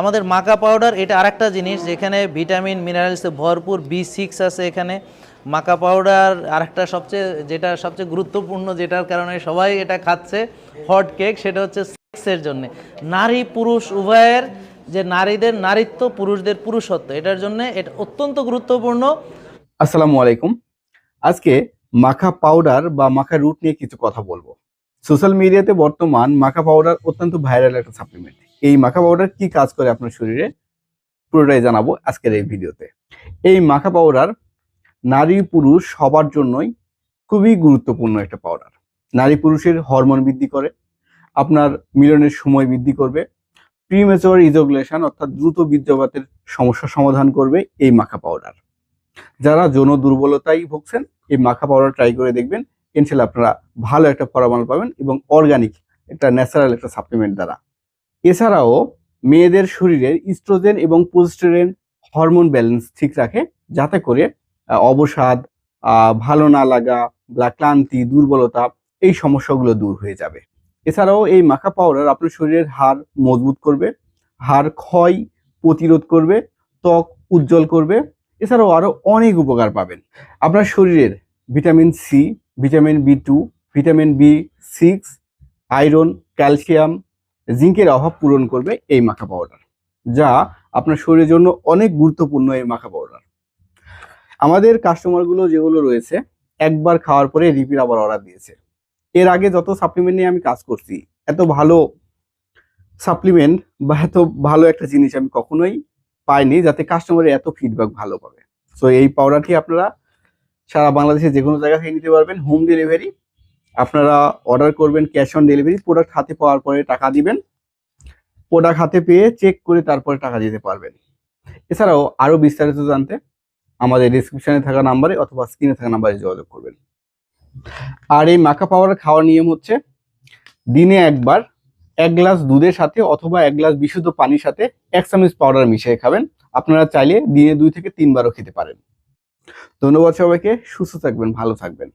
আমাদের মাকা পাউডার এটা আরেকটা জিনিস যেখানে ভিটামিন মিনারেলসে ভরপুর বি সিক্স আছে এখানে। মাকা পাউডার আরেকটা সবচেয়ে, যেটা সবচেয়ে গুরুত্বপূর্ণ, যেটার কারণে সবাই এটা খাচ্ছে হট কেক সেটা হচ্ছে সেক্সের জন্য। নারী পুরুষ উভয়ের, যে নারীদের নারীত্ব, পুরুষদের পুরুষত্ব, এটার জন্য এটা অত্যন্ত গুরুত্বপূর্ণ। আসসালামু আলাইকুম। আজকে মাখা পাউডার বা মাখা রুট নিয়ে কিছু কথা বলব। সোশ্যাল মিডিয়াতে বর্তমান মাখা পাউডার অত্যন্ত ভাইরাল একটা সাপ্লিমেন্ট এই মাখা পাউডার কি কাজ করে আপনার শরীরে? পুরোটাই জানাব আজকের এই ভিডিওতে। এই মাখা পাউডার নারী পুরুষ সবার জন্যই খুবই গুরুত্বপূর্ণ একটা পাউডার নারী পুরুষের হরমোন বৃদ্ধি করে, আপনার মিলনের সময় বৃদ্ধি করবে প্রিমেচুয়ার ইজোগুলেশন অর্থাৎ দ্রুত বীর্যপাতের সমস্যা সমাধান করবে এই মাখা পাউডার যারা যৌন দুর্বলতায় ভুগছেন, এই মাখা পাউডার ট্রাই করে দেখবেন, ইনশাল্লাহ আপনারা ভালো একটা ফলাফল পাবেন এবং অর্গানিক একটা ন্যাচারাল একটা সাপ্লিমেন্ট দ্বারা। এছাড়াও মেয়েদের শরীরের ইস্ট্রোজেন এবং পোস্টেরেন হরমোন ব্যালেন্স ঠিক রাখে, যাতে করে অবসাদ ভালো না লাগা, বা ক্লান্তি, দুর্বলতা এই সমস্যাগুলো দূর হয়ে যাবে। এছাড়াও এই মাখা পাউডার আপনার শরীরের হাড় মজবুত করবে, হাড় ক্ষয় প্রতিরোধ করবে, ত্বক উজ্জ্বল করবে। এছাড়াও আরও অনেক উপকার পাবেন। আপনার শরীরের vitamin C vitamin B two vitamin B six iron calcium জিঙ্কের অভাব পূরণ করবে এই মাখা পাউডার যা আপনার শরীরের জন্য অনেক গুরুত্বপূর্ণ এই মাখা পাউডার আমাদের কাস্টমারগুলো যেগুলো রয়েছে, একবার খাওয়ার পরে রিপিট আবার অর্ডার দিয়েছে। এর আগে যত সাপ্লিমেন্ট নিয়ে আমি কাজ করছি, এত ভালো সাপ্লিমেন্ট বা এত ভালো একটা জিনিস আমি কখনোই পাইনি যাতে কাস্টমারের এত ফিডব্যাক ভালো পাবে। সো এই পাউডারটি আপনারা সারা বাংলাদেশে যে কোনো জায়গা থেকে নিতে পারবেন হোম ডেলিভারি আপনারা অর্ডার করবেন ক্যাশ অন ডেলিভারি প্রোডাক্ট হাতে পাওয়ার পরে টাকা দিবেন। প্রোডাক্ট হাতে পেয়ে চেক করে তারপরে টাকা দিতে পারবেন। এছাড়াও আরও বিস্তারিত জানতে আমাদের ডিসক্রিপশনে থাকা নাম্বারে অথবা স্ক্রিনে থাকা নাম্বারে যোগাযোগ করবেন। আর এই মাখা পাওয়ার খাওয়ার নিয়ম হচ্ছে, দিনে একবার এক গ্লাস দুধের সাথে অথবা এক গ্লাস বিশুদ্ধ পানির সাথে এক চামচ পাউডার মিশিয়ে খাবেন। আপনারা চাইলে দিনে দুই থেকে তিনবারও খেতে পারেন। ধন্যবাদ সবাইকে, সুস্থ থাকবেন, ভালো থাকবেন।